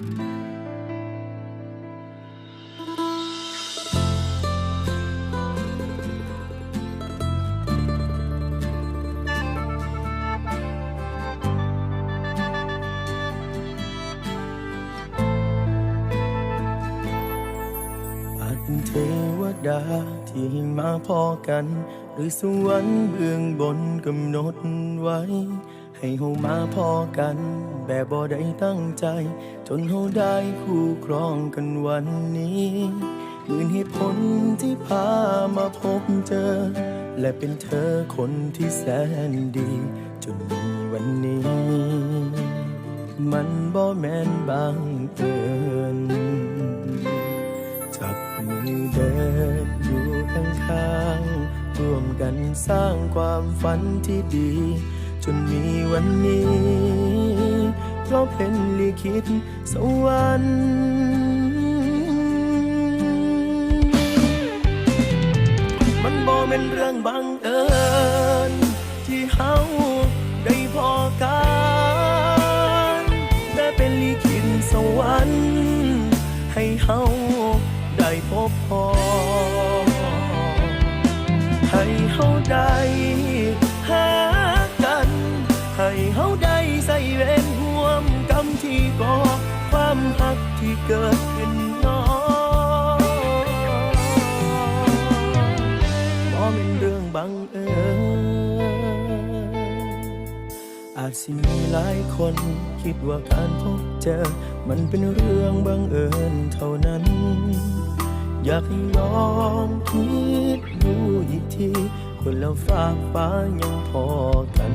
เทวดาที่มาพอกัน หรือสวรรค์เบื้องบนกำหนดไว้ ให้เฮามาพอกัน แบบบ่ได้ตั้งใจ จนเฮาได้คู่ครองกันวันนี้หมื่นเหตุผลที่พามาพบเจอ และเป็นเธอคนที่แสนดี จนมีวันนี้ มันบ่แม่นบางเอิญจับมือเดินอยู่ข้างๆร่วมกันสร้างความฝันที่ดี จนมีวันนี้ เพราะเป็นลิขิตสวรรค์มันบ่เป็นเรื่องบังเอิญที่เฮาได้พอกันแต่เป็นลิขิตสวรรค์ให้เฮาได้พบพอ ให้เฮาได้ กรรมที่ก่อความหักที่เกิดขึ้นน้อบ่เป็นเรื่องบังเอิญอาจสิมีหลายคนคิดว่าการพบเจอ มันเป็นเรื่องบังเอิญเท่านั้น อยากให้ลองคิดดูอีกทีคนแล้วฝากฟ้ายังพอกัน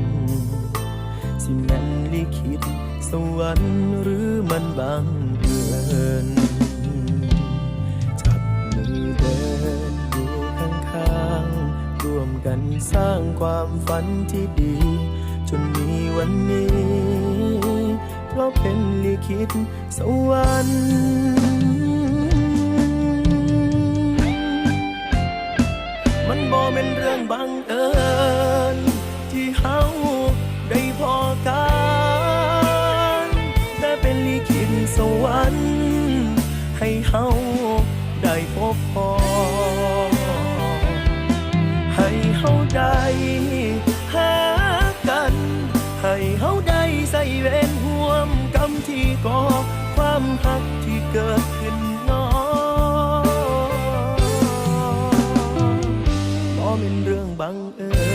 สิแม่นลิขิ วรรค์หรือมันบังเอิญจับมือเดินอยู่ข้างๆร่วมกันสร้างความฝันที่ดี จนมีวันนี้ เพราะเป็นลิขิตสวรรค์มันบ่เป็นเรื่องบังเอิญที่เฮาได้พอกัน สวรรค์ ให้เฮาได้พบพอ ให้เฮาได้หากัน ให้เฮาได้ใส่เวรห่วมกรรมที่ก่อความหักที่เกิดขึ้นน้อบ่เป็นเรื่องบังเอิญ